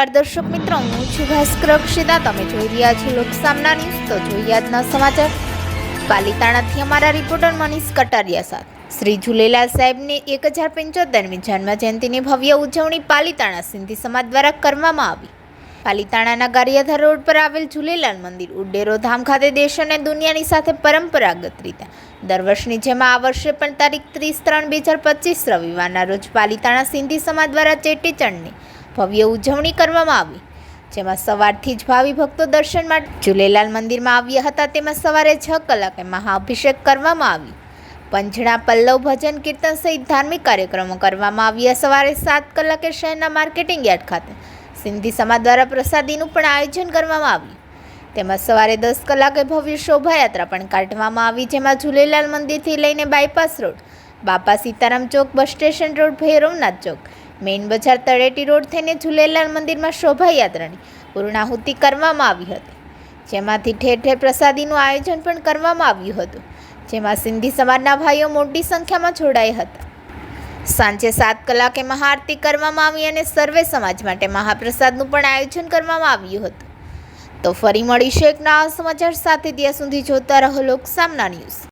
નમસ્કાર દર્શક મિત્રો, હું છું ભાસ્કર અક્ષિતા. તમે જોઈ રહ્યા છો લોકસામના ન્યૂઝ, તો જોઈએ આજના સમાચાર. પાલિતાણાથી અમારા રિપોર્ટર મનીષ કટારિયા સાથે. શ્રી ઝૂલેલાલ સાહેબની એક હજાર પંચોતેરમી જન્મ જયંતિની ભવ્ય ઉજવણી પાલિતાણા સિંધી સમાજ દ્વારા કરવામાં આવી. પાલિતાણાના ગારિયાધાર રોડ પર આવેલ ઝુલેલાલ મંદિર ઉડેરો ધામ ખાતે દેશ અને દુનિયાની સાથે પરંપરાગત રીતે. દર વર્ષની જેમ આ વર્ષે પણ તારીખ ત્રીસ ત્રણ બે હજાર પચીસ રવિવારના રોજ પાલિતાણા સિંધી સમાજ દ્વારા ચેટીચંડની ભવ્ય ઉજવણી કરવામાં આવી. જેમાં સવારથી જ ભાવિ ભક્તો દર્શન માટે ઝૂલેલાલ મંદિરમાં આવ્યા હતા. તેમાં સવારે છ કલાકે મહાઅભિષેક કરવામાં આવી પંજણા પલ્લવ ભજન કીર્તન સહિત ધાર્મિક કાર્યક્રમો કરવામાં આવ્યા. સવારે સાત કલાકે શહેરના માર્કેટિંગ યાર્ડ ખાતે સિંધી સમાજ દ્વારા પ્રસાદીનું પણ આયોજન કરવામાં આવ્યું. તેમાં સવારે દસ કલાકે ભવ્ય શોભાયાત્રા પણ કાઢવામાં આવી, જેમાં ઝૂલેલાલ મંદિરથી લઈને bypass road, Bapa Sitaram Chowk, bus station road, Bhairavnath Chowk main Bazaar Taleti road થઈને ઝૂલેલાલ મંદિરમાં શોભાયાત્રાની પૂર્ણાહુતિ કરવામાં આવી હતી. જેમાંથી ઠેર ઠેર પ્રસાદીનું આયોજન પણ કરવામાં આવ્યું હતું, જેમાં સિંધી સમાજના ભાઈઓ મોટી સંખ્યામાં જોડાયા હતા. સાંજે સાત કલાકે મહાઆરતી કરવામાં આવી અને સર્વે સમાજ માટે મહાપ્રસાદનું પણ આયોજન કરવામાં આવ્યું હતું. તો ફરી મળીશું એક નવા સમાચાર સાથે, ત્યાં સુધી જોતા રહો લોક સામના ન્યૂઝ.